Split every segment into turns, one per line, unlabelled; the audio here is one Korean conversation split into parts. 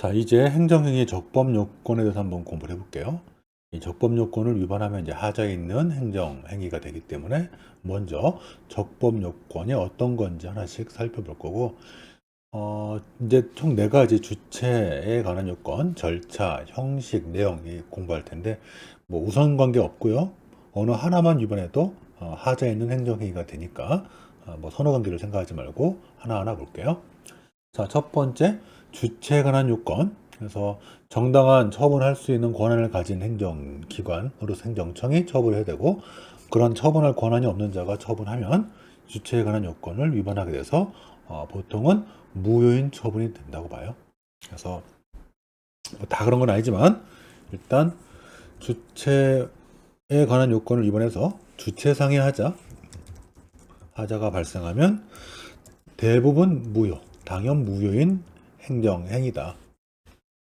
자, 이제 행정행위 적법 요건에 대해서 한번 공부를 해볼게요. 이 적법 요건을 위반하면 이제 하자에 있는 행정행위가 되기 때문에 먼저 적법 요건이 어떤 건지 하나씩 살펴볼 거고, 어, 이제 총 네 가지 주체에 관한 요건, 절차, 형식, 내용 이 공부할 텐데, 뭐 우선 관계 없고요. 어느 하나만 위반해도 어, 하자에 있는 행정행위가 되니까 어, 뭐 선호 관계를 생각하지 말고 하나하나 볼게요. 자, 첫 번째 주체에 관한 요건. 그래서 정당한 처분할 수 있는 권한을 가진 행정기관으로서 행정청이 처분해야 되고 그런 처분할 권한이 없는 자가 처분하면 주체에 관한 요건을 위반하게 돼서 어, 보통은 무효인 처분이 된다고 봐요. 그래서 뭐 다 그런 건 아니지만 일단 주체에 관한 요건을 위반해서 주체상의 하자 하자가 발생하면 대부분 무효, 당연 무효인 행정 행위다.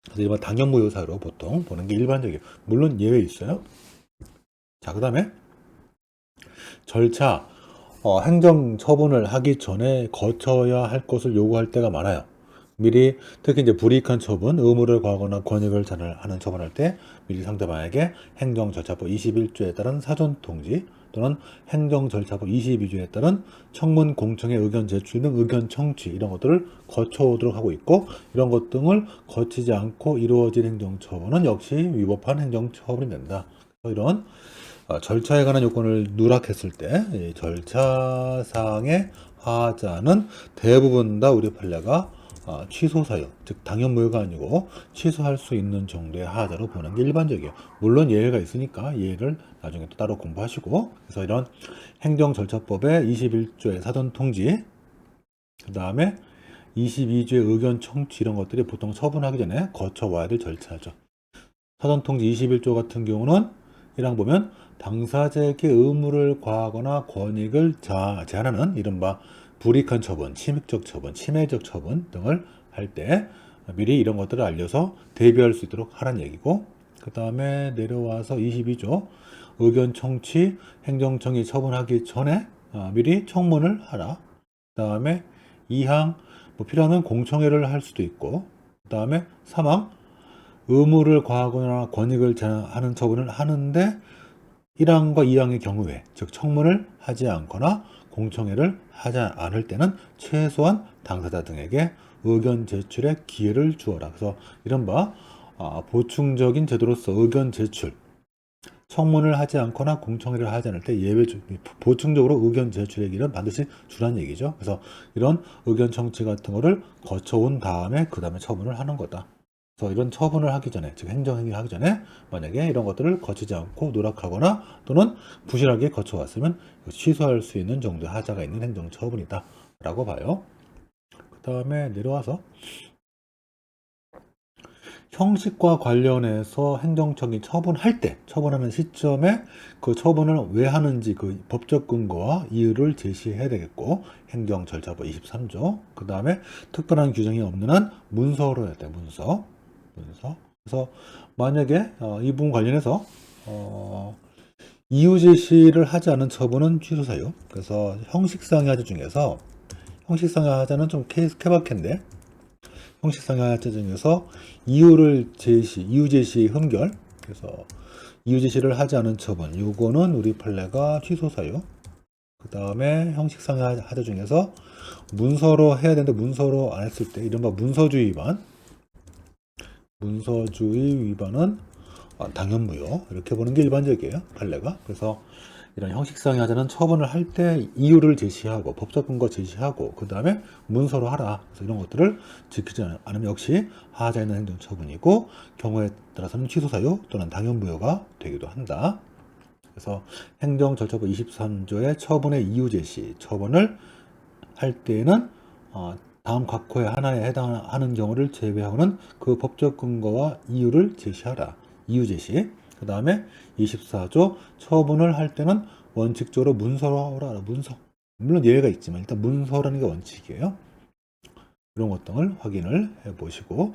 그래서 일반 당연 무효사로 보통 보는 게 일반적이에요. 물론 예외 있어요. 자, 그 다음에 절차, 어, 행정 처분을 하기 전에 거쳐야 할 것을 요구할 때가 많아요. 미리 특히 이제 불이익한 처분, 의무를 과하거나 권익을 제한하는 처분할 때 미리 상대방에게 행정절차법 21조에 따른 사전 통지 또는 행정 절차법 22조에 따른 청문 공청회 의견 제출 등 의견 청취 이런 것들을 거쳐오도록 하고 있고 이런 것 등을 거치지 않고 이루어진 행정처분은 역시 위법한 행정처분이 된다. 이런 어, 절차에 관한 요건을 누락했을 때이 절차상의 하자는 대부분 다 우리 판례가 어, 취소 사유, 즉 당연 무효가 아니고 취소할 수 있는 정도의 하자로 보는 게 일반적이에요. 물론 예외가 있으니까 예를 나중에 또 따로 공부하시고 그래서 이런 행정절차법의 21조의 사전 통지, 그 다음에 22조의 의견 청취 이런 것들이 보통 처분하기 전에 거쳐와야 될 절차죠. 사전 통지 21조 같은 경우는 1항 보면 당사자에게 의무를 과하거나 권익을 자- 제한하는 이른바 불이익한 처분, 침입적 처분, 침해적 처분 등을 할 때 미리 이런 것들을 알려서 대비할 수 있도록 하라는 얘기고 그 다음에 내려와서 22조 의견 청취 행정청이 처분하기 전에 아, 미리 청문을 하라. 그 다음에 2항 뭐 필요하면 공청회를 할 수도 있고 그 다음에 3항 의무를 과하거나 권익을 제한하는 처분을 하는데 1항과 2항의 경우에 즉 청문을 하지 않거나 공청회를 하지 않을 때는 최소한 당사자 등에게 의견 제출의 기회를 주어라. 그래서 이른바 아, 보충적인 제도로서 의견 제출 청문을 하지 않거나 공청회를 하지 않을 때 예외 주- 보충적으로 의견 제출의 기회는 반드시 주라는 얘기죠. 그래서 이런 의견 청취 같은 거를 거쳐온 다음에 그 다음에 처분을 하는 거다. 그래서 이런 처분을 하기 전에, 즉 행정행위를 하기 전에 만약에 이런 것들을 거치지 않고 누락하거나 또는 부실하게 거쳐왔으면 취소할 수 있는 정도의 하자가 있는 행정처분이다. 라고 봐요. 그 다음에 내려와서 형식과 관련해서 행정청이 처분할 때, 처분하는 시점에 그 처분을 왜 하는지 그 법적 근거와 이유를 제시해야 되겠고, 행정 절차법 23조, 그 다음에 특별한 규정이 없는 한 문서로 해야 돼, 문서. 문서. 그래서 만약에 어, 이 부분 관련해서 어, 이유 제시를 하지 않은 처분은 취소 사유. 그래서 형식상의 하자 중에서 형식상의 하자는 좀 케이스 케바케인데 형식상의 하자 중에서 이유를 제시, 이유 제시 흠결. 그래서 이유 제시를 하지 않은 처분. 요거는 우리 판례가 취소 사유. 그 다음에 형식상의 하자 중에서 문서로 해야 되는데 문서로 안 했을 때 이른바 문서주의 위반. 문서주의 위반은 아, 당연무효 이렇게 보는 게 일반적이에요 판례가. 그래서 이런 형식상의 하자는 처분을 할 때 이유를 제시하고 법적 근거 제시하고 그 다음에 문서로 하라. 그래서 이런 것들을 지키지 않으면 역시 하자 있는 행정 처분이고 경우에 따라서는 취소 사유 또는 당연무효가 되기도 한다. 그래서 행정 절차법 23조의 처분의 이유 제시 처분을 할 때에는 어, 다음 각호의 하나에 해당하는 경우를 제외하고는 그 법적 근거와 이유를 제시하라. 이유 제시. 그 다음에 24조 처분을 할 때는 원칙적으로 문서로 하라. 문서. 물론 예외가 있지만 일단 문서라는 게 원칙이에요. 이런 것 등을 확인을 해 보시고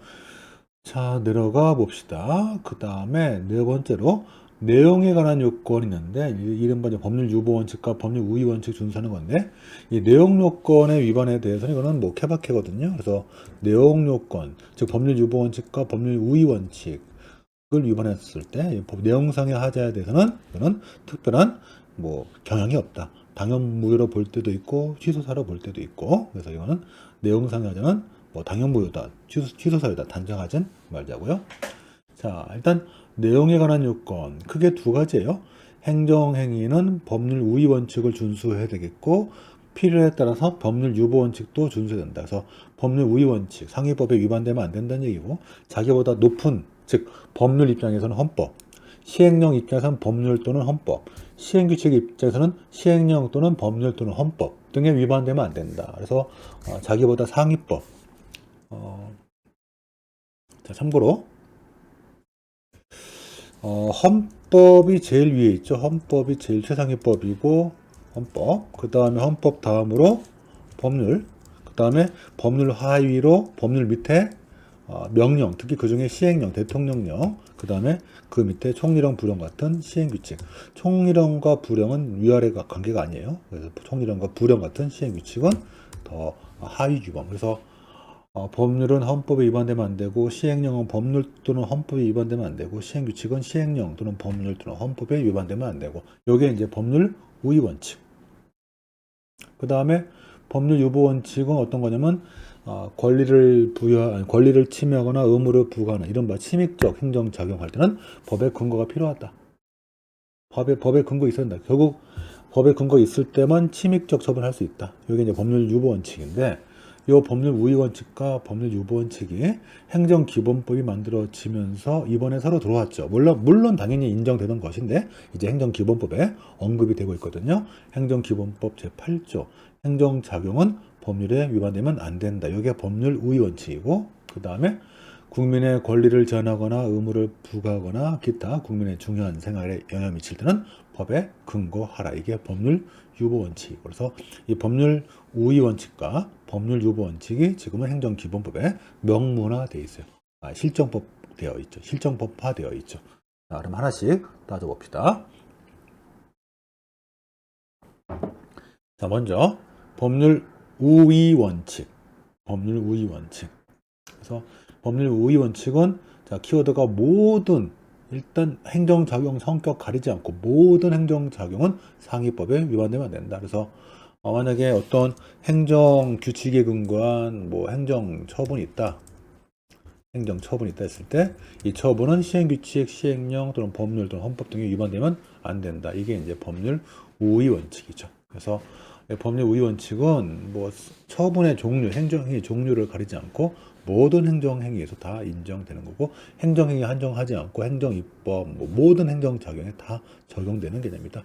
자 내려가 봅시다. 그 다음에 네 번째로 내용에 관한 요건이 있는데 이- 이른바 법률 유보 원칙과 법률 우위 원칙 준수하는 건데 이 내용 요건의 위반에 대해서는 이거는 뭐 케바케거든요. 그래서 내용 요건 즉 법률 유보 원칙과 법률 우위 원칙을 위반했을 법- 내용상의 하자에 대해서는 이거는 특별한 뭐 경향이 없다. 당연 무효로 볼 때도 있고 취소사로 볼 때도 있고 그래서 이거는 내용상의 하자는 뭐 당연 무효다 취소, 취소사유다 단정하진 말자고요. 자 일단 내용에 관한 요건 크게 두 가지예요. 행정행위는 법률 우위 원칙을 준수해야 되겠고 필요에 따라서 법률 유보 원칙도 준수해야 된다. 그래서 법률 우위 원칙, 상위법에 위반되면 안 된다는 얘기고 자기보다 높은 즉 법률 입장에서는 헌법, 시행령 입장에서는 법률 또는 헌법, 시행규칙 입장에서는 시행령 또는 법률 또는 헌법 등에 위반되면 안 된다. 그래서 어, 자기보다 상위법. 어, 자 참고로 어, 헌법이 제일 위에 있죠. 헌법이 제일 최상위법이고 헌법. 그 다음에 헌법 다음으로 법률. 그 다음에 법률 하위로 법률 밑에 어, 명령, 특히 그 중에 시행령, 대통령령. 그 다음에 그 밑에 총리령, 부령 같은 시행규칙. 총리령과 부령은 위아래가 관계가 아니에요. 그래서 총리령과 부령 같은 시행규칙은 더 하위 규범. 그래서 어, 법률은 헌법에 위반되면 안 되고 시행령은 법률 또는 헌법에 위반되면 안 되고 시행규칙은 시행령 또는 법률 또는 헌법에 위반되면 안 되고 요게 이제 법률 우위 원칙. 그 다음에 법률 유보 원칙은 어떤 거냐면 어, 권리를 부여 권리를 침해하거나 의무를 부과하는 이른바 침입적 행정 작용할 때는 법의 근거가 필요하다. 법에 법의 근거 있어야 된다. 결국 법의 근거 있을 때만 침입적 처분할 수 있다. 이게 이제 법률 유보 원칙인데 이 법률 우위 원칙과 법률 유보 원칙이 행정 기본법이 만들어지면서 이번에 새로 들어왔죠. 물론 물론 당연히 인정되는 것인데 이제 행정 기본법에 언급이 되고 있거든요. 행정 기본법 제 8조 행정 작용은 법률에 위반되면 안 된다. 이게 법률 우위 원칙이고 그 다음에 국민의 권리를 제한하거나 의무를 부과하거나 기타 국민의 중요한 생활에 영향을 미칠 때는 법에 근거하라. 이게 법률 유보 원칙. 그래서 이 법률 우위 원칙과 법률 유보 원칙이 지금은 행정기본법에 명문화되어 있어요. 아, 실정법 되어 있죠. 실정법화 되어 있죠. 자, 그럼 하나씩 따져봅시다. 자, 먼저 법률 우위 원칙. 법률 우위 원칙. 그래서 법률 우위 원칙은 자, 키워드가 모든 일단 행정작용 성격 가리지 않고 모든 행정작용은 상위법에 위반되면 안 된다. 그래서 어, 만약에 어떤 행정 규칙에 근거한 뭐 행정 처분이 있다. 행정 처분이 있다 했을 때 이 처분은 시행 규칙, 시행령 또는 법률 또는 헌법 등에 위반되면 안 된다. 이게 이제 법률 우위 원칙이죠. 그래서 이 법률 우위 원칙은 뭐 처분의 종류, 행정행위 종류를 가리지 않고 모든 행정 행위에서 다 인정되는 거고 행정 행위 한정하지 않고 행정 입법 뭐 모든 행정 작용에 다 적용되는 개념이다.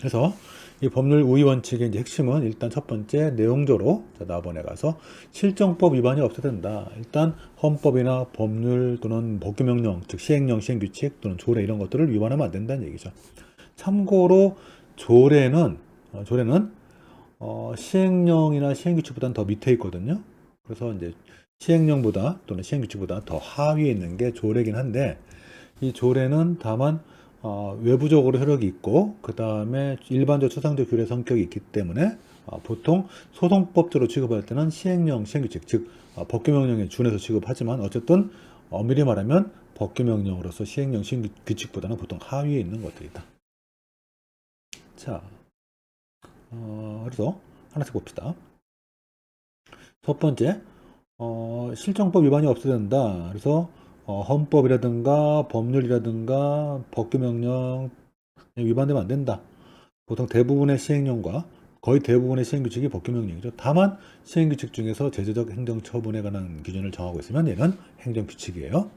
그래서 이 법률 우위 원칙의 이제 핵심은 일단 첫 번째 내용적으로 자, 나번에 가서 실정법 위반이 없어야 된다. 일단 헌법이나 법률 또는 법규명령 즉 시행령, 시행규칙 또는 조례 이런 것들을 위반하면 안 된다는 얘기죠. 참고로 조례는 어, 조례는 어, 시행령이나 시행규칙보다는 더 밑에 있거든요. 그래서 이제 시행령보다 또는 시행규칙보다 더 하위에 있는 게 조례긴 한데 이 조례는 다만 어, 외부적으로 효력이 있고 그 다음에 일반적 추상적 규례 성격이 있기 때문에 어, 보통 소송법적으로 취급할 때는 시행령, 시행규칙 즉 어, 법규명령에 준해서 취급하지만 어쨌든 엄밀히 말하면 법규명령으로서 시행령, 시행규칙보다는 보통 하위에 있는 것들이다. 자, 어, 그래서 하나씩 봅시다. 첫 번째, 어, 실정법 위반이 없어야 된다. 그래서 어, 헌법이라든가 법률이라든가 법규명령 위반되면 안 된다. 보통 대부분의 시행령과 거의 대부분의 시행규칙이 법규명령이죠. 다만 시행규칙 중에서 제재적 행정처분에 관한 기준을 정하고 있으면 얘는 행정규칙이에요.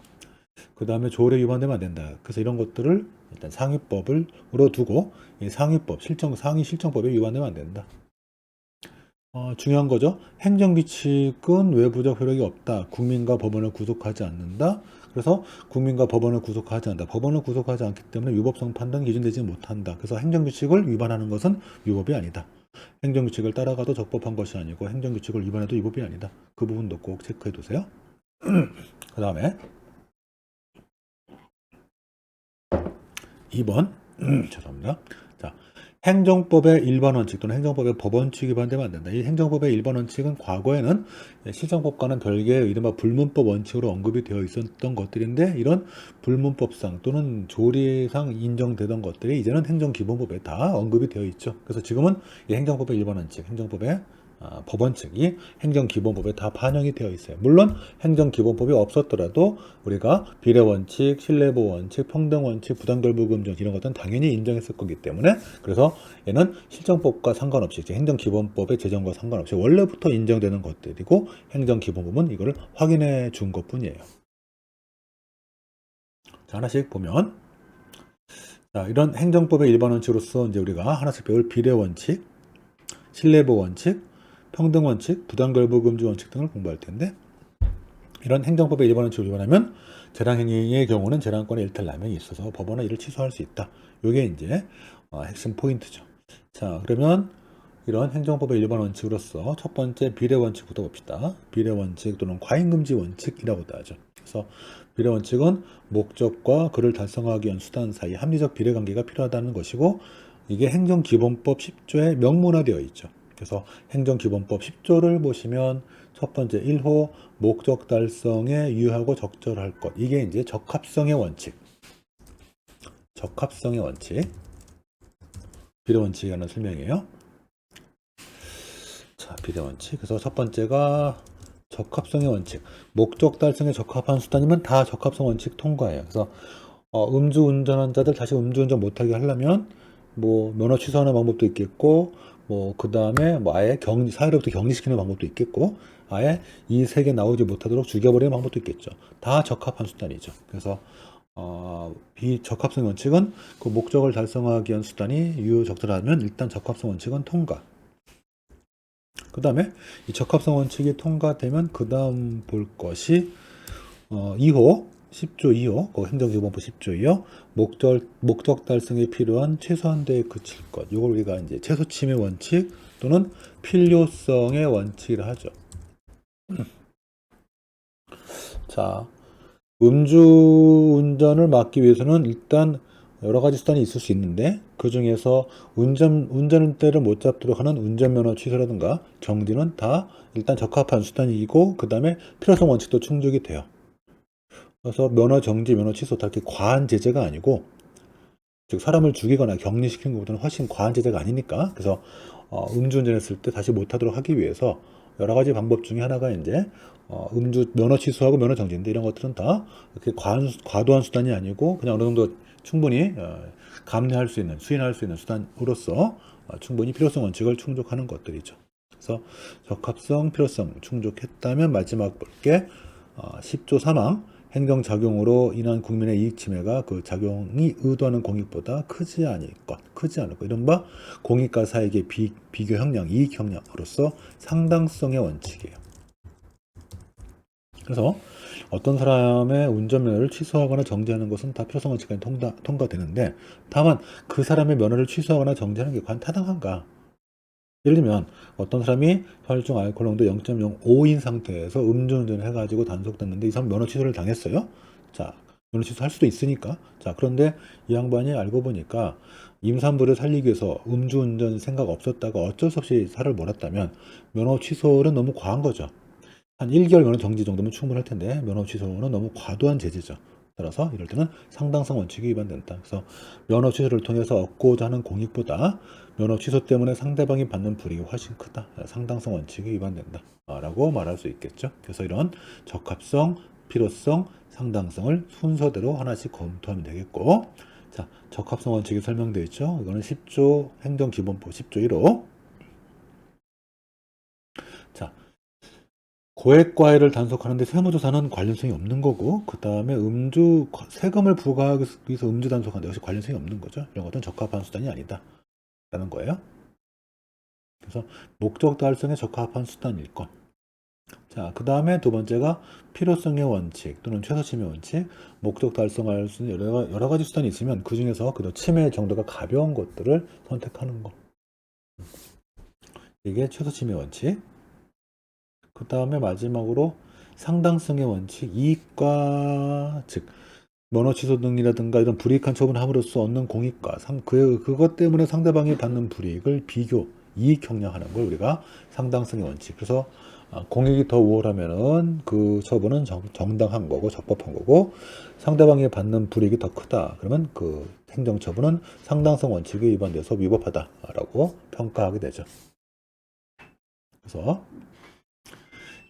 그 다음에 조례 위반되면 안 된다. 그래서 이런 것들을 일단 상위법을로 두고 이 상위법 실정 상위 실정법에 위반되면 안 된다. 어, 중요한 거죠. 행정규칙은 외부적 효력이 없다. 국민과 법원을 구속하지 않는다. 그래서 국민과 법원을 구속하지 않는다. 법원을 구속하지 않기 때문에 위법성 판단 기준되지 못한다. 그래서 행정규칙을 위반하는 것은 위법이 아니다. 행정규칙을 따라가도 적법한 것이 아니고 행정규칙을 위반해도 위법이 아니다. 그 부분도 꼭 체크해 두세요. 그 다음에 2번 죄송합니다. 자, 행정법의 일반 원칙 또는 행정법의 법원칙 위반되면 안 된다. 이 행정법의 일반 원칙은 과거에는 실정법과는 별개의 이른바 불문법 원칙으로 언급이 되어 있었던 것들인데 이런 불문법상 또는 조리상 인정되던 것들이 이제는 행정기본법에 다 언급이 되어 있죠. 그래서 지금은 이 행정법의 일반 원칙, 행정법의 아, 법원칙이 행정기본법에 다 반영이 되어 있어요. 물론 행정기본법이 없었더라도 우리가 비례 원칙, 신뢰보 원칙, 평등 원칙, 부당결부금지 이런 것들은 당연히 인정했을 거기 때문에 그래서 얘는 실정법과 상관없이 행정기본법의 제정과 상관없이 원래부터 인정되는 것들이고 행정기본법은 이거를 확인해 준 것뿐이에요. 자, 하나씩 보면 자, 이런 행정법의 일반 원칙으로서 이제 우리가 하나씩 배울 비례 원칙, 신뢰보 원칙, 평등 원칙, 부당 결부 금지 원칙 등을 공부할 텐데 이런 행정법의 일반 원칙을 위반하면 재량행위의 경우는 재량권의 일탈남용이 있어서 법원은 이를 취소할 수 있다. 이게 이제 어, 핵심 포인트죠. 자 그러면 이런 행정법의 일반 원칙으로서 첫 번째 비례 원칙부터 봅시다. 비례 원칙 또는 과잉 금지 원칙이라고도 하죠. 그래서 비례 원칙은 목적과 그를 달성하기 위한 수단 사이 합리적 비례 관계가 필요하다는 것이고 이게 행정기본법 10조에 명문화되어 있죠. 그래서 행정기본법 10조를 보시면 첫 번째 1호 목적 달성에 유하고 적절할 것. 이게 이제 적합성의 원칙. 적합성의 원칙. 비례 원칙이라는 설명이에요. 자, 비례 원칙. 그래서 첫 번째가 적합성의 원칙. 목적 달성에 적합한 수단이면 다 적합성 원칙 통과해요. 그래서 어, 음주 운전한 자들 다시 음주운전 못하게 하려면 뭐 면허 취소하는 방법도 있겠고 뭐 그 다음에 뭐 아예 격리 사회로부터 격리시키는 방법도 있겠고 아예 이 세계 나오지 못하도록 죽여버리는 방법도 있겠죠. 다 적합한 수단이죠. 그래서 어, 비적합성 원칙은 그 목적을 달성하기 위한 수단이 유효적절하면 일단 적합성 원칙은 통과. 그 다음에 이 적합성 원칙이 통과되면 그 다음 볼 것이 어, 2호 10조 2호 그 행정기본법 10조 2호 목적 목적 달성에 필요한 최소한 대에 그칠 것. 이걸 우리가 이제 최소 침해 원칙 또는 필요성의 원칙이라 하죠. 자, 음주 운전을 막기 위해서는 일단 여러 가지 수단이 있을 수 있는데 그 중에서 운전 운전대를 못 잡도록 하는 운전면허 취소라든가 정지는 다 일단 적합한 수단이고 그 다음에 필요성 원칙도 충족이 돼요. 그래서 면허 정지, 면허 취소 다 이렇게 과한 제재가 아니고 즉 사람을 죽이거나 격리시키는 것보다는 훨씬 과한 제재가 아니니까 그래서 어, 음주운전했을 때 다시 못하도록 하기 위해서 여러 가지 방법 중에 하나가 이제 어, 음주 면허 취소하고 면허 정지인데 이런 것들은 다 이렇게 과한, 과도한 수단이 아니고 그냥 어느 정도 충분히 어, 감내할 수 있는 수행할 수 있는 수단으로서 어, 충분히 필요성 원칙을 충족하는 것들이죠. 그래서 적합성, 필요성 충족했다면 마지막 볼게 어, 10조 3항 행정작용으로 인한 국민의 이익 침해가 그 작용이 의도하는 공익보다 크지 않을 것, 크지 않을 것. 이른바 공익과 사익의 비, 비교 형량, 이익 형량으로서 상당성의 원칙이에요. 그래서 어떤 사람의 운전면허를 취소하거나 정지하는 것은 다 필요성 원칙까지 통과, 통과되는데 다만 그 사람의 면허를 취소하거나 정지하는 게 과연 타당한가? 예를 들면 어떤 사람이 혈중 알코올 농도 0.05인 상태에서 음주운전을 해가지고 단속됐는데 이 사람 면허 취소를 당했어요. 자, 면허 취소할 수도 있으니까. 자, 그런데 이 양반이 알고 보니까 임산부를 살리기 위해서 음주운전 생각 없었다가 어쩔 수 없이 살을 몰았다면 면허 취소는 너무 과한 거죠. 한 1개월 면허 정지 정도면 충분할 텐데 면허 취소는 너무 과도한 제재죠. 따라서 이럴 때는 상당성 원칙이 위반된다. 그래서 면허 취소를 통해서 얻고자 하는 공익보다 면허 취소 때문에 상대방이 받는 불이익이 훨씬 크다. 상당성 원칙이 위반된다. 라고 말할 수 있겠죠. 그래서 이런 적합성, 필요성, 상당성을 순서대로 하나씩 검토하면 되겠고 자, 적합성 원칙이 설명되어 있죠. 이거는 10조 행정기본법 10조 1호 자, 고액 과외를 단속하는데 세무조사는 관련성이 없는 거고 그 다음에 음주 세금을 부과하기 위해서 음주 단속하는데 역시 관련성이 없는 거죠. 이런 것은 적합한 수단이 아니다. 라는 거예요. 그래서 목적 달성에 적합한 수단일 것. 자, 그 다음에 두 번째가 필요성의 원칙 또는 최소 침해 원칙. 목적 달성할 수 있는 여러, 여러 가지 수단이 있으면 그 중에서 그 침해 정도가 가벼운 것들을 선택하는 거. 이게 최소 침해 원칙. 그 다음에 마지막으로 상당성의 원칙, 이익과 즉 면허 취소 등이라든가 이런 불이익한 처분을 함으로써 얻는 공익과 상, 그, 그것 때문에 상대방이 받는 불이익을 비교, 이익 형량하는 걸 우리가 상당성의 원칙. 그래서 아, 공익이 더 우월하면은 그 처분은 정, 정당한 거고 적법한 거고 상대방이 받는 불이익이 더 크다. 그러면 그 행정 처분은 상당성 원칙에 위반돼서 위법하다라고 평가하게 되죠. 그래서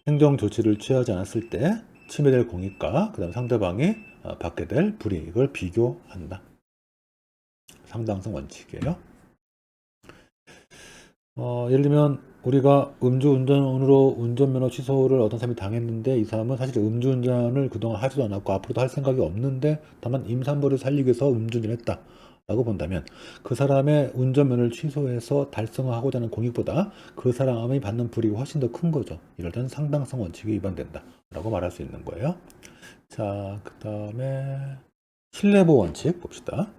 행정 조치를 취하지 않았을 때 침해될 공익과 그다음 상대방이 어, 받게 될 불이익을 비교한다. 상당성 원칙이에요. 어, 예를 들면 우리가 음주운전으로 운전면허 취소를 어떤 사람이 당했는데 이 사람은 사실 음주운전을 그동안 하지도 않았고 앞으로도 할 생각이 없는데 다만 임산부를 살리기 위해서 음주운전을 했다. 라고 본다면 그 사람의 운전면허를 취소해서 달성하고자 하는 공익보다 그 사람이 받는 불이익이 훨씬 더 큰 거죠. 이럴 때는 상당성 원칙이 위반된다. 라고 말할 수 있는 거예요. 자, 그 다음에 신뢰보 원칙 봅시다.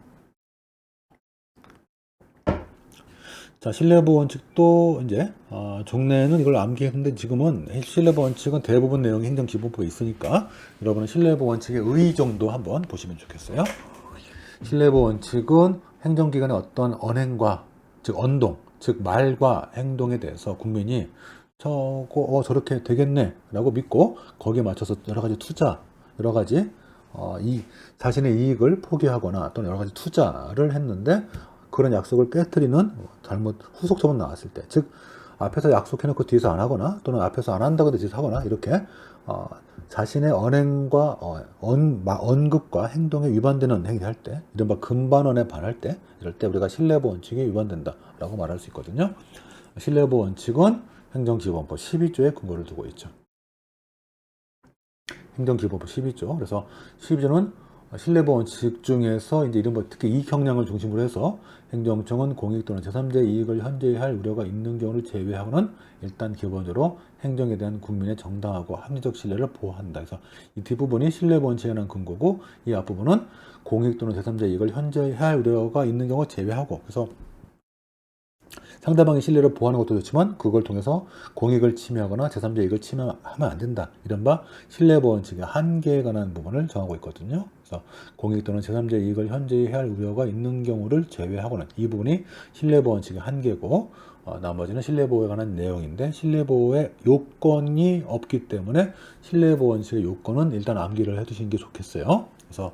자, 신뢰보 원칙도 이제 어, 종래는 이걸 암기했는데 지금은 신뢰보 원칙은 대부분 내용이 행정기본법에 있으니까 여러분은 신뢰보 원칙의 의 정도 한번 보시면 좋겠어요. 신뢰보 원칙은 행정기관의 어떤 언행과 즉 언동, 즉 말과 행동에 대해서 국민이 저거 어, 저렇게 되겠네 라고 믿고 거기에 맞춰서 여러 가지 투자, 여러 가지 어, 이 자신의 이익을 포기하거나 또는 여러 가지 투자를 했는데 그런 약속을 깨뜨리는 잘못 후속 처분 나왔을 때, 즉 앞에서 약속해놓고 뒤에서 안 하거나 또는 앞에서 안 한다고 해서 뒤에서 하거나 이렇게 어, 자신의 언행과 어, 언, 마, 언급과 행동에 위반되는 행위를 할 때, 이른바 금반원에 반할 때, 이럴 때 우리가 신뢰보 원칙이 위반된다라고 말할 수 있거든요. 신뢰보 원칙은 행정기본법 12조에 근거를 두고 있죠. 행정기본법 12조. 그래서 12조는 신뢰보 원칙 중에서 이제 이른바 특히 이익 형량을 중심으로 해서 행정청은 공익 또는 제3자 이익을 현저히할 우려가 있는 경우를 제외하고는 일단 기본적으로 행정에 대한 국민의 정당하고 합리적 신뢰를 보호한다. 그래서 이 뒷부분이 신뢰보 원칙에 관한 근거고 이 앞부분은 공익 또는 제3자 이익을 현저히할 우려가 있는 경우 제외하고 그래서 상대방의 신뢰를 보호하는 것도 좋지만 그걸 통해서 공익을 침해하거나 제3자 이익을 침해하면 안 된다. 이른바 신뢰보 원칙의 한계에 관한 부분을 정하고 있거든요. 그래서 공익 또는 제3자 이익을 현저히 해야 할 우려가 있는 경우를 제외하고는 이 부분이 신뢰보 원칙의 한계고 어, 나머지는 신뢰보호에 관한 내용인데 신뢰보호의 요건이 없기 때문에 신뢰보호 원칙의 요건은 일단 암기를 해두시는 게 좋겠어요. 그래서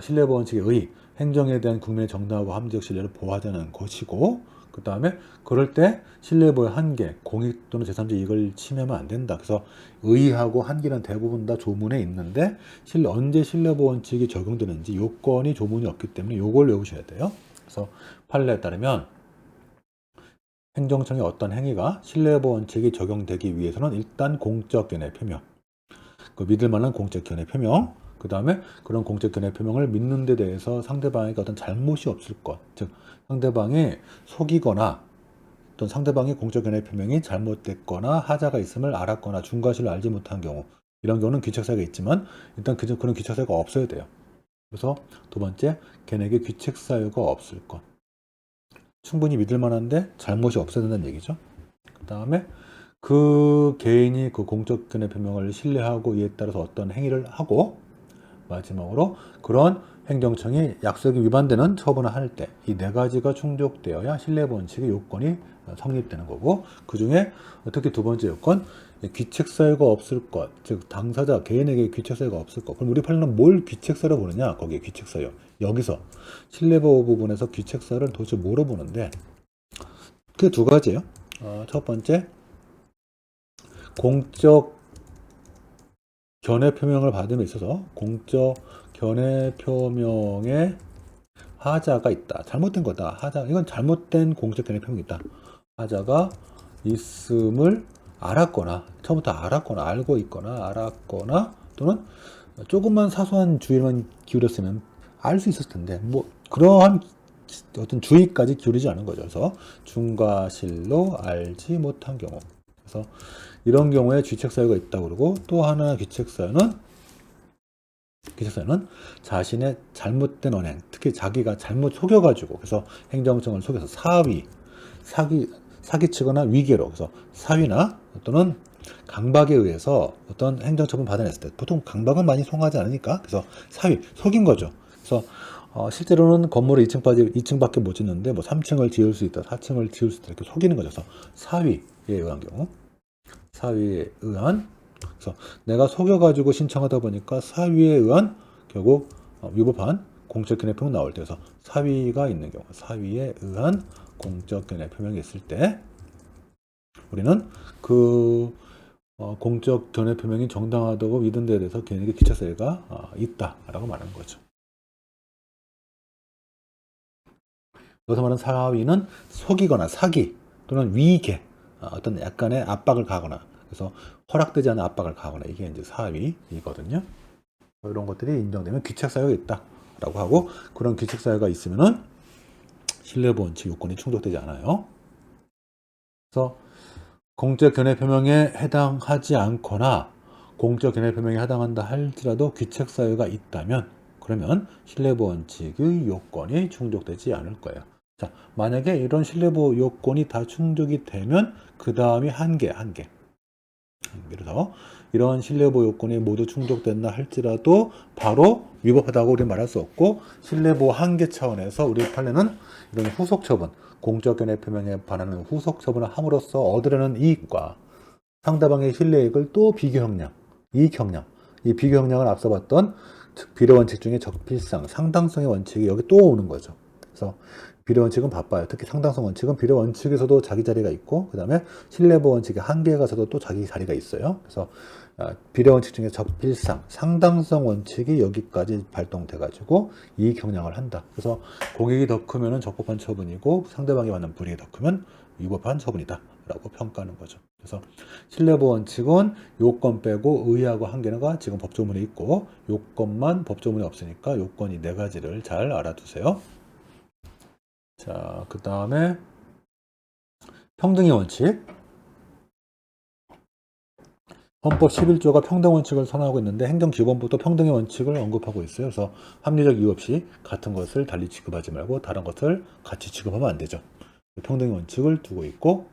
신뢰보호 원칙의 의, 행정에 대한 국민의 정당하고 합리적 신뢰를 보호하자는 것이고 그 다음에 그럴 때 신뢰보의 한계, 공익 또는 제3자 이익을 침해하면 안 된다. 그래서 의하고 한계는 대부분 다 조문에 있는데 실 언제 신뢰보 원칙이 적용되는지 요건이 조문이 없기 때문에 요걸 외우셔야 돼요. 그래서 판례에 따르면 행정청의 어떤 행위가 신뢰보 원칙이 적용되기 위해서는 일단 공적 견해 표명, 그 믿을 만한 공적 견해 표명, 그 다음에 그런 공적 견해 표명을 믿는 데 대해서 상대방에게 어떤 잘못이 없을 것, 즉 상대방이 속이거나 또는 상대방의 공적 견해 표명이 잘못됐거나 하자가 있음을 알았거나 중과실을 알지 못한 경우 이런 경우는 귀책사유가 있지만 일단 그- 그런 귀책사유가 없어야 돼요. 그래서 두 번째, 걔네에게 귀책사유가 없을 것. 충분히 믿을 만한데 잘못이 없어야 된다는 얘기죠. 그 다음에 그 개인이 그 공적 견해 표명을 신뢰하고 이에 따라서 어떤 행위를 하고 마지막으로 그런 행정청이 약속이 위반되는 처분을 할 때 이 네 가지가 충족되어야 신뢰 원칙의 요건이 성립되는 거고 그 중에 특히 두 번째 요건 귀책 사유가 없을 것, 즉 당사자 개인에게 귀책 사유가 없을 것. 그럼 우리 판례는 뭘 귀책 사유로 보느냐? 거기에 귀책 사유. 여기서 신뢰보호 부분에서 귀책 사유를 도대체 뭐로 보는데 그게 두 가지예요. 어, 첫 번째 공적 견해 표명을 받음에 있어서 공적 견해 표명에 하자가 있다. 잘못된 거다. 하자. 이건 잘못된 공적 견해 표명이 있다. 하자가 있음을 알았거나 처음부터 알았거나 알고 있거나 알았거나 또는 조금만 사소한 주의만 기울였으면 알 수 있었을 텐데 뭐 그러한 어떤 주의까지 기울이지 않은 거죠. 그래서 중과실로 알지 못한 경우. 그래서 이런 경우에 귀책 사유가 있다고 그러고 또 하나 귀책 사유는 귀책 사유는 자신의 잘못된 언행, 특히 자기가 잘못 속여가지고 그래서 행정청을 속여서 사위, 사기 사기치거나 위계로 그래서 사위나 또는 강박에 의해서 어떤 행정처분 받아냈을 때 보통 강박은 많이 송하지 않으니까 그래서 사위 속인 거죠. 그래서 어, 실제로는 건물을 2층까지 2층밖에 못 짓는데 뭐 3층을 지을 수 있다, 4층을 지을 수 있다 이렇게 속이는 거죠. 그래서 사위에 의한 경우 사위에 의한 그래서 내가 속여가지고 신청하다 보니까 사위에 의한 결국 어, 위법한 공적 견해 표명 나올 때 그래서 사위가 있는 경우 사위에 의한 공적 견해 표명이 있을 때 우리는 그 어, 공적 견해 표명이 정당하다고 믿은 데에 대해서 개인에게 기차세가 어, 있다라고 말하는 거죠. 여기서 말하는 사위는 속이거나 사기 또는 위계 어, 어떤 약간의 압박을 가거나 그래서 허락되지 않은 압박을 가거나 이게 이제 사위이거든요. 뭐 이런 것들이 인정되면 귀책 사유가 있다라고 하고 그런 귀책 사유가 있으면은 신뢰보 원칙 요건이 충족되지 않아요. 그래서 공적 견해 표명에 해당하지 않거나 공적 견해 표명에 해당한다 할지라도 귀책 사유가 있다면 그러면 신뢰보 원칙의 요건이 충족되지 않을 거예요. 자, 만약에 이런 신뢰보 요건이 다 충족이 되면 그 다음이 한계, 한 계. 그래서 이런 신뢰보 요건이 모두 충족된다 할지라도 바로 위법하다고 우리는 말할 수 없고 신뢰보 한계 차원에서 우리 판례는 이런 후속 처분, 공적 견해 표명에 반하는 후속 처분을 함으로써 얻으려는 이익과 상대방의 신뢰이익을 또 비교 형량, 이익 형량, 이 비교 형량을 앞서 봤던 비례 원칙 중에 적필상, 상당성의 원칙이 여기 또 오는 거죠. 그래서 비례 원칙은 바빠요. 특히 상당성 원칙은 비례 원칙에서도 자기 자리가 있고, 그 다음에 신뢰보 원칙의 한계가서도 또 자기 자리가 있어요. 그래서 아, 비례 원칙 중에 적필상, 상당성 원칙이 여기까지 발동돼 가지고 이익 형량을 한다. 그래서 공익이 더 크면은 적법한 처분이고 상대방이 받는 불이익이 더 크면 위법한 처분이다. 라고 평가하는 거죠. 그래서 신뢰보 원칙은 요건 빼고 의하고 한계가 지금 법조문에 있고 요건만 법조문에 없으니까 요건이 네 가지를 잘 알아두세요. 자, 그 다음에 평등의 원칙. 헌법 11조가 평등 원칙을 선언하고 있는데 행정 기본부도 평등의 원칙을 언급하고 있어요. 그래서 합리적 이유 없이 같은 것을 달리 취급하지 말고 다른 것을 같이 취급하면 안 되죠. 평등의 원칙을 두고 있고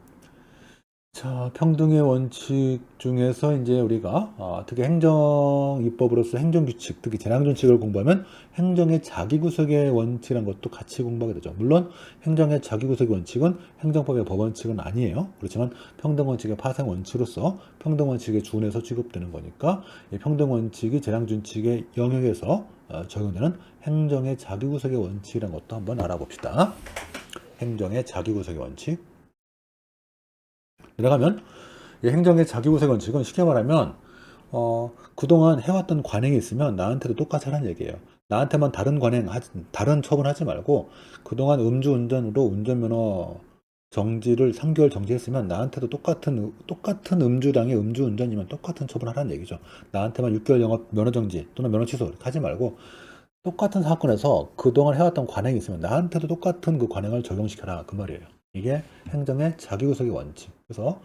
자, 평등의 원칙 중에서 이제 우리가 아, 특히 행정 입법으로서 행정 규칙, 특히 재량 준칙을 공부하면 행정의 자기 구속의 원칙이라는 것도 같이 공부하게 되죠. 물론 행정의 자기 구속의 원칙은 행정법의 법 원칙은 아니에요. 그렇지만 평등 원칙의 파생 원칙으로서 평등 원칙에 준해서 취급되는 거니까 이 평등 원칙이 재량 준칙의 영역에서 어, 적용되는 행정의 자기 구속의 원칙이라는 것도 한번 알아봅시다. 행정의 자기 구속의 원칙. 내려가면 이 행정의 자기구색 원칙은 쉽게 말하면 어, 그동안 해왔던 관행이 있으면 나한테도 똑같이 하라는 얘기예요. 나한테만 다른 관행, 다른 처분하지 말고 그동안 음주운전으로 운전면허 정지를 3개월 정지했으면 나한테도 똑같은 똑같은 음주당의 음주운전이면 똑같은 처분하라는 얘기죠. 나한테만 6개월 영업 면허 정지 또는 면허 취소 하지 말고 똑같은 사건에서 그동안 해왔던 관행이 있으면 나한테도 똑같은 그 관행을 적용시켜라 그 말이에요. 이게 행정의 자기구속의 원칙. 그래서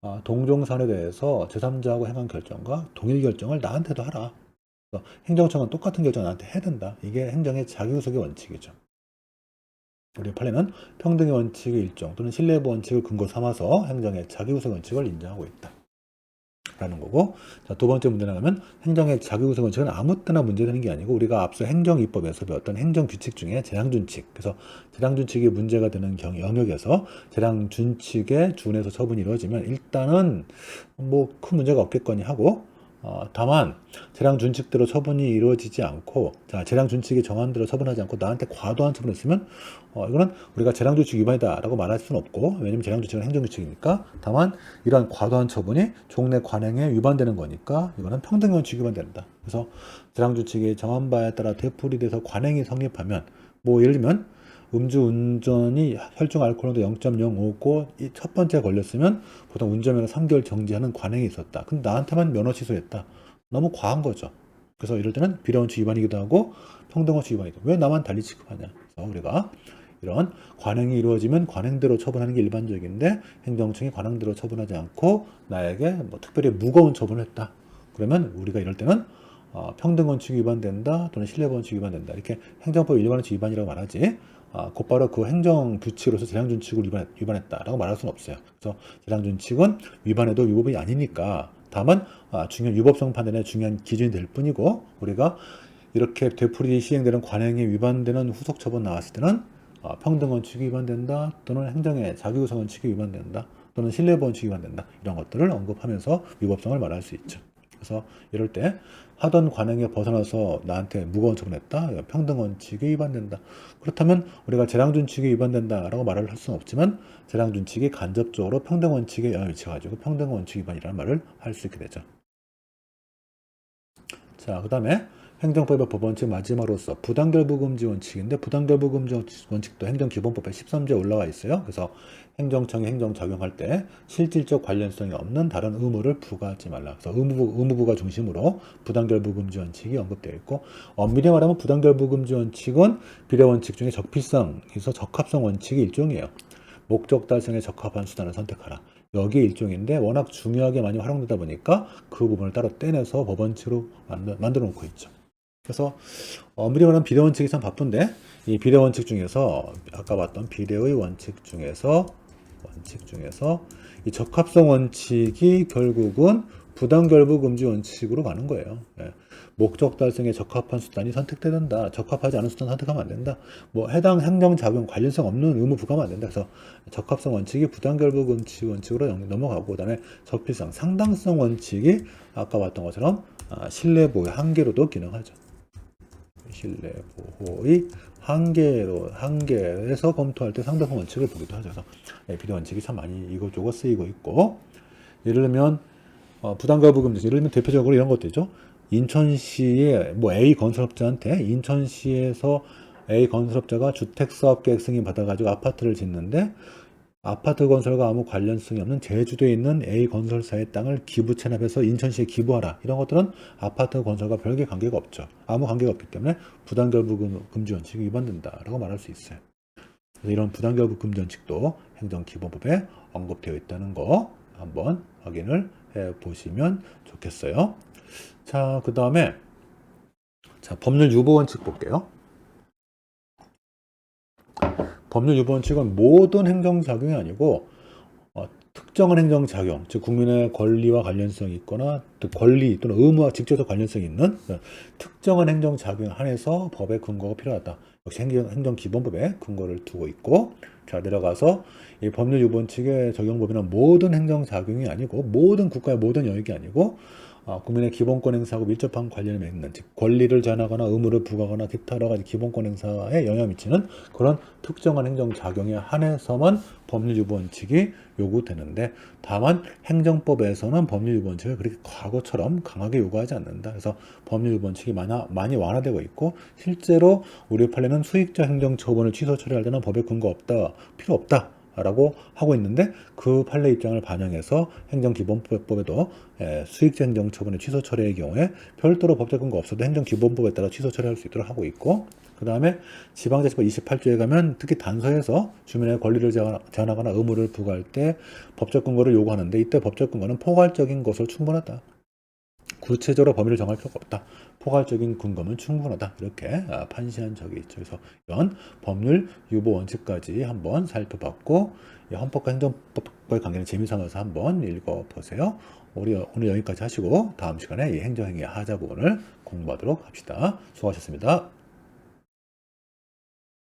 어, 동종선에 대해서 제3자하고 행한 결정과 동일 결정을 나한테도 하라. 행정청은 똑같은 결정 을 나한테 해야 된다. 이게 행정의 자기구속의 원칙이죠. 우리 판례는 평등의 원칙의 일종 또는 신뢰부 원칙을 근거 삼아서 행정의 자기구속 원칙을 인정하고 있다. 라는 거고. 자, 두 번째 문제 나가면 행정의 자기구성 원칙은 아무 때나 문제되는 게 아니고 우리가 앞서 행정입법에서 배웠던 행정규칙 중에 재량준칙. 그래서 재량준칙이 문제가 되는 경, 영역에서 재량준칙에 준해서 처분이 이루어지면 일단은 뭐 큰 문제가 없겠거니 하고 어, 다만 재량 준칙대로 처분이 이루어지지 않고 자 재량 준칙이 정한 대로 처분하지 않고 나한테 과도한 처분을 했으면 어, 이거는 우리가 재량 준칙 위반이다라고 말할 수는 없고 왜냐면 재량 준칙은 행정 규칙이니까 다만 이러한 과도한 처분이 종내 관행에 위반되는 거니까 이거는 평등 원칙 위반된다. 그래서 재량 준칙이 정한 바에 따라 되풀이돼서 관행이 성립하면 뭐 예를 들면 음주 운전이 혈중 알코올도 0.05고 첫 번째 걸렸으면 보통 운전면허 3개월 정지하는 관행이 있었다. 근데 나한테만 면허 취소했다. 너무 과한 거죠. 그래서 이럴 때는 비례원칙 위반이기도 하고 평등원칙 위반이기도 하고 왜 나만 달리 취급하냐. 그래서 우리가 이런 관행이 이루어지면 관행대로 처분하는 게 일반적인데 행정청이 관행대로 처분하지 않고 나에게 뭐 특별히 무거운 처분을 했다. 그러면 우리가 이럴 때는 어, 평등 원칙이 위반된다 또는 신뢰 원칙이 위반된다 이렇게 행정법 일반 원칙 위반이라고 말하지 아, 곧바로 그 행정 규칙으로서 재량 준칙을 위반, 위반했다라고 말할 수는 없어요. 그래서 재량 준칙은 위반해도 위법이 아니니까 다만 아, 중요한 유법성 판단의 중요한 기준이 될 뿐이고 우리가 이렇게 되풀이 시행되는 관행에 위반되는 후속 처분 나왔을 때는 아, 평등 원칙이 위반된다 또는 행정의 자기구성 원칙이 위반된다 또는 신뢰 원칙이 위반된다 이런 것들을 언급하면서 위법성을 말할 수 있죠. 그래서 이럴 때 하던 관행에 벗어나서 나한테 무거운 처분했다 평등 원칙이 위반된다 그렇다면 우리가 재량 준칙이 위반된다라고 말을 할 수는 없지만 재량 준칙이 간접적으로 평등 원칙에 영향을 미쳐가지고 평등 원칙 위반이라는 말을 할 수 있게 되죠. 자, 그 다음에 행정법의 법원칙 마지막으로서 부당결부금지 원칙인데 부당결부금지 원칙도 행정기본법에 13조에 올라와 있어요. 그래서 행정청이 행정 적용할 때 실질적 관련성이 없는 다른 의무를 부과하지 말라. 그래서 의무부, 의무부가 중심으로 부당결부금지 원칙이 언급되어 있고 엄밀히 말하면 부당결부금지 원칙은 비례 원칙 중에 적필성에서 적합성 원칙의 일종이에요. 목적 달성에 적합한 수단을 선택하라. 여기 일종인데 워낙 중요하게 많이 활용되다 보니까 그 부분을 따로 떼내서 법원칙으로 만들, 만들어 놓고 있죠. 그래서 엄밀히 말하면 비례 원칙이 참 바쁜데 이 비례 원칙 중에서 아까 봤던 비례의 원칙 중에서 원칙 중에서 이 적합성 원칙이 결국은 부당 결부 금지 원칙으로 가는 거예요. 예. 목적 달성에 적합한 수단이 선택된다. 적합하지 않은 수단 선택하면 안 된다. 뭐 해당 행정 작용 관련성 없는 의무 부과하면 안 된다. 그래서 적합성 원칙이 부당 결부 금지 원칙으로 넘어가고 그다음에 적필성 상당성 원칙이 아까 봤던 것처럼 아, 신뢰 보호의 한계로도 기능하죠. 신뢰 보호의 한계로 한계에서 검토할 때 상당성 원칙을 보기도 하죠. 그래서 예, 비례 원칙이 참 많이 이것저것 쓰이고 있고 예를 들면 어, 부담가부금 예를 들면 대표적으로 이런 것들이죠. 인천시의 뭐 A 건설업자한테 인천시에서 A 건설업자가 주택 사업 계획 승인 받아가지고 아파트를 짓는데 아파트 건설과 아무 관련성이 없는 제주도에 있는 A 건설사의 땅을 기부 체납해서 인천시에 기부하라. 이런 것들은 아파트 건설과 별개 관계가 없죠. 아무 관계가 없기 때문에 부당결부 금지 원칙이 위반된다라고 말할 수 있어요. 그래서 이런 부당결부 금지 원칙도 행정기본법에 언급되어 있다는 거 한번 확인을 해 보시면 좋겠어요. 자, 그 다음에 자 법률 유보 원칙 볼게요. 법률 유보 원칙은 모든 행정작용이 아니고 어, 특정한 행정작용, 즉 국민의 권리와 관련성이 있거나 권리 또는 의무와 직접적 관련성이 있는 특정한 행정작용에 한해서 법의 근거가 필요하다. 역시 행정, 행정기본법에 근거를 두고 있고 자 내려가서 이 법률 유보 원칙의 적용 범위는 모든 행정작용이 아니고 모든 국가의 모든 영역이 아니고 어, 국민의 기본권 행사하고 밀접한 관련을 맺는 즉 권리를 제한하거나 의무를 부과하거나 기타 여러 가지 기본권 행사에 영향을 미치는 그런 특정한 행정 작용에 한해서만 법률 유보 원칙이 요구되는데 다만 행정법에서는 법률 유보 원칙을 그렇게 과거처럼 강하게 요구하지 않는다. 그래서 법률 유보 원칙이 많이 완화되고 있고 실제로 우리 판례는 수익자 행정 처분을 취소 처리할 때는 법에 근거 없다, 필요 없다. 라고 하고 있는데 그 판례 입장을 반영해서 행정기본법에도 예, 수익자 행정처분의 취소 처리의 경우에 별도로 법적 근거 없어도 행정기본법에 따라 취소 처리할 수 있도록 하고 있고 그 다음에 지방자치법 28조에 가면 특히 단서에서 주민의 권리를 제한하거나 의무를 부과할 때 법적 근거를 요구하는데 이때 법적 근거는 포괄적인 것을 충분하다. 구체적으로 범위를 정할 필요가 없다. 포괄적인 근거는 충분하다. 이렇게 아, 판시한 적이 있죠. 그래서 이런 법률 유보 원칙까지 한번 살펴봤고 헌법과 행정법과의 관계는 재미삼아서 한번 읽어보세요. 우리 오늘 여기까지 하시고 다음 시간에 이 행정행위 하자 부분을 공부하도록 합시다. 수고하셨습니다.